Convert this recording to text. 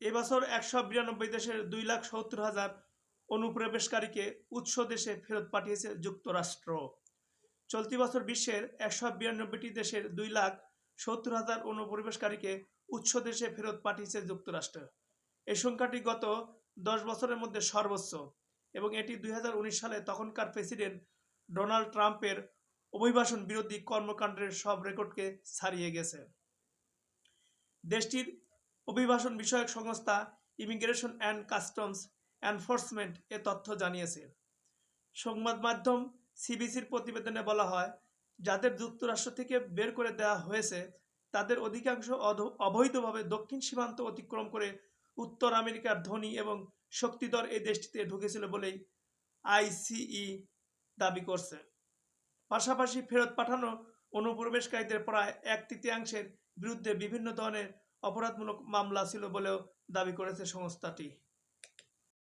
এবছর একশো বিরানব্বই দেশের দুই লাখ সত্তর হাজার অনুপ্রবেশকারীকে উৎস দেশে ফেরত পাঠিয়েছে যুক্তরাষ্ট্র। চলতি বছর বিশ্বের একশো বিরানব্বইটি দেশের দুই লাখ সত্তর হাজার অনুপ্রবেশকারীকে উৎস দেশে ফেরত পাঠিয়েছে যুক্তরাষ্ট্র। এই সংখ্যাটি গত দশ বছরের মধ্যে সর্বোচ্চ এবং এটি দুই হাজার উনিশ সালে তখনকার প্রেসিডেন্ট ডোনাল্ড ট্রাম্পের অভিবাসন বিরোধী কর্মকাণ্ডের সব রেকর্ডকে ছাড়িয়ে গেছে। দেশটির অভিবাসন বিষয়ক সংস্থা ইমিগ্রেশন অ্যান্ড কাস্টমস এনফোর্সমেন্ট এ তথ্য জানিয়েছে। সংবাদ মাধ্যম সিবিসির প্রতিবেদনে বলা হয়, যাদের যুক্তরাষ্ট্র থেকে বের করে দেওয়া হয়েছে, তাদের অধিকাংশ অধ- অবৈধভাবে দক্ষিণ সীমান্ত অতিক্রম করে উত্তর আমেরিকার ধনী এবং শক্তিধর এই দেশটিতে ঢুকেছিল বলেই আইসিই দাবি করছে। পাশাপাশি ফেরত পাঠানো অনুপ্রবেশকারীদের প্রায় এক তৃতীয়াংশের বিরুদ্ধে বিভিন্ন ধরনের অপরাধমূলক মামলা ছিল বলেও দাবি করেছে সংস্থাটি।